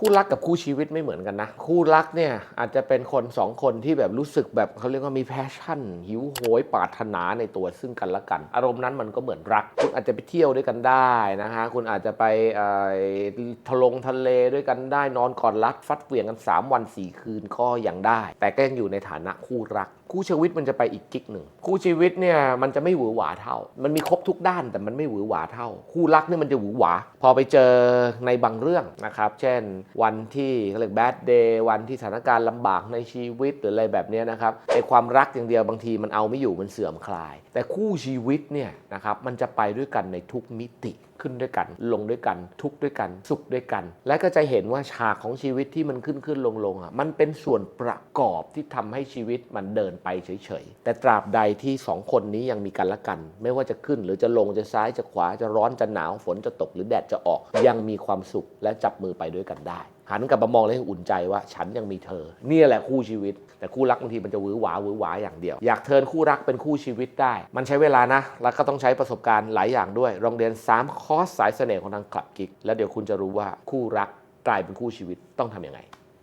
คู่รักกับคู่ชีวิตไม่เหมือนกันนะ คู่รักเนี่ยอาจจะเป็นคนสองคนที่แบบรู้สึกแบบเขาเรียกว่ามีแพชชั่น หิวโหยปรารถนาในตัวซึ่งกันและกัน อารมณ์นั้นมันก็เหมือนรัก คุณอาจจะไปเที่ยวด้วยกันได้นะฮะคุณอาจจะไปทะลงทะเลด้วยกันได้นอนกอดรัดฟัดเวียงกัน 3 วัน 4 คืนก็ยังได้ แต่ก็ยังอยู่ในฐานะคู่รัก คู่ชีวิตมันจะไปอีกกิ๊กหนึ่งคู่ชีวิตเนี่ยมันจะไม่หวือหวาเท่า มันมีครบทุกด้านแต่มันไม่หวือหวาเท่า คู่รักเนี่ยมันจะหวือหวา พอไปเจอในบางเรื่องนะครับเช่นวันที่เขาเรียกแบดเดย์วันที่สถานการณ์ลำบากในชีวิตหรืออะไรแบบนี้นะครับไอความรักอย่างเดียวบางทีมันเอาไม่อยู่มันเสื่อมคลาย แต่คู่ชีวิตเนี่ยนะครับมันจะไปด้วยกันในทุกมิติขึ้นด้วยกัน ลงด้วยกัน ทุกด้วยกัน สุขด้วยกัน และก็จะเห็นว่าฉากของชีวิตที่มันขึ้นขึ้นลงลงอะมันเป็นส่วนประกอบที่ทำให้ชีวิตมันเดินไปเฉยๆแต่ตราบใดที่สองคนนี้ยังมีกันและกัน ไม่ว่าจะขึ้นหรือจะลงจะซ้ายจะขวาจะร้อนจะหนาวฝนจะตกหรือแดดจะออก ยังมีความสุขและจับมือไปด้วยกันได้หันกลับมามองแล้วอุ่นใจว่าฉันยังมีเธอเนี่ยแหละคู่ชีวิต แต่คู่รักบางทีมันจะหวือหวาหวือหวาอย่างเดียว อยากเทินคู่รักเป็นคู่ชีวิตได้ มันใช้เวลานะ แล้วก็ต้องใช้ประสบการณ์หลายอย่างด้วยลองเรียน 3 คอร์สสายเสน่ห์ของทางคลับกิกแล้วเดี๋ยวคุณจะรู้ว่าคู่รักกลายเป็นคู่ชีวิตต้องทำยังไง